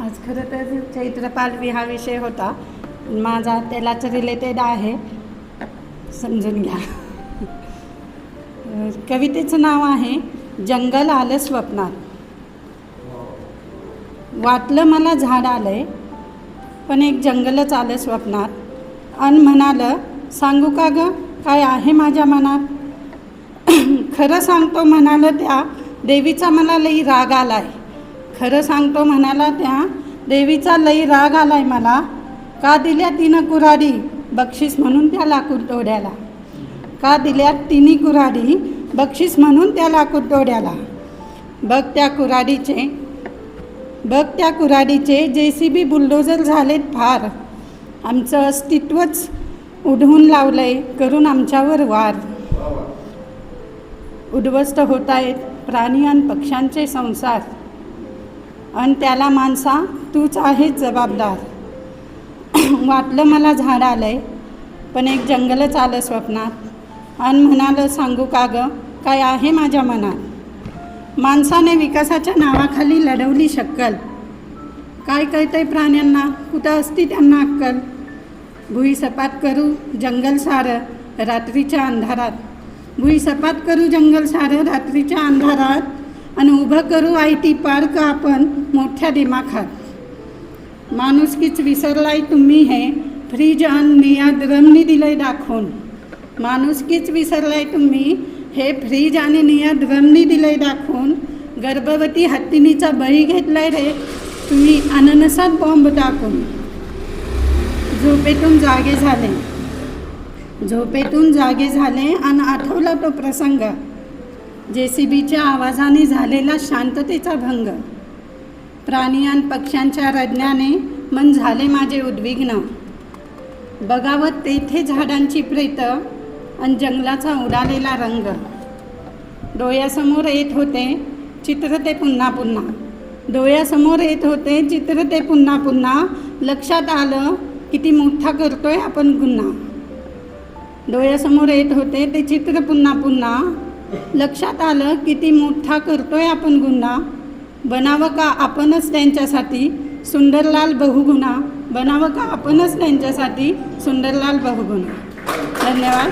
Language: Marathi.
आज खरं तर चैत्र पालवी हा विषय होता. माझा त्यालाच रिलेटेड आहे. समजून घ्या. कवितेचं नाव आहे जंगल आलं स्वप्नात. वाटलं मला झाड आलंय पण एक जंगलच आलं स्वप्नात. अन म्हणालं सांगू का ग काय आहे माझ्या मनात? खरं सांगतो म्हणालं त्या देवीचा मला लई राग आलाय. खरं सांगतो म्हणाला त्या देवीचा लई राग आलाय मला. का दिल्या तिनं कुऱ्हाडी? बक्षीस म्हणून त्या लाकूड तोड्याला का दिल्या तिन्ही कुऱ्हाडी? बक्षीस म्हणून त्या लाकूड तोड्याला बघ त्या कुऱ्हाडीचे बघ त्या कुऱ्हाडीचे जे सी बी बुलडोजर झालेत फार. आमचं अस्तित्वच उडवून लावलंय करून आमच्यावर वार. उद्ध्वस्त होत आहेत प्राणी आणि पक्ष्यांचे संसार. आणि त्याला माणसा तूच आहेच जबाबदार. वाटलं मला झाड आलं आहे पण एक जंगलच आलं स्वप्नात. आणि म्हणालं सांगू का गं काय आहे माझ्या मनात? माणसाने विकासाच्या नावाखाली लढवली शक्कल. काय कळतंय प्राण्यांना? कुठं असती त्यांना अक्कल? भुई सपाट करू जंगल सारं रात्रीच्या अंधारात. भुई सपाट करू जंगल सारं रात्रीच्या अंधारात. आणि उभं करू आय टी पार्क आपण मोठ्या दिमाखात. माणुसकीच विसरलाय तुम्ही हे. फ्रीज आणि निया द्रमनी दिलंय दाखवून. माणुसकीच विसरलाय तुम्ही हे फ्रीज आणि निया द्रमनी दिलंय दाखवून. गर्भवती हत्तीनीचा बळी घेतलाय रे. तुम्ही अननसात बॉम्ब टाकून. झोपेतून जागे झाले. झोपेतून जागे झाले आणि आठवला तो प्रसंग. जे सी बीच्या आवाजाने झालेला शांततेचा भंग. प्राणी आणि पक्ष्यांच्या रज्ञाने मन झाले माझे उद्विग्न. बघावं तेथे झाडांची प्रेत आणि जंगलाचा उडालेला रंग. डोळ्यासमोर येत होते चित्र ते पुन्हा पुन्हा. डोळ्यासमोर येत होते चित्र ते पुन्हा पुन्हा. लक्षात आलं किती मोठा करतोय आपण गुन्हा. डोळ्यासमोर येत होते ते चित्र पुन्हा पुन्हा. लक्षात आलं किती मोठा करतोय आपण गुन्हा. बनावं का आपणच त्यांच्यासाठी? सुंदरलाल बहुगुणा. बनावं का आपणच त्यांच्यासाठी? सुंदरलाल बहुगुणा. धन्यवाद.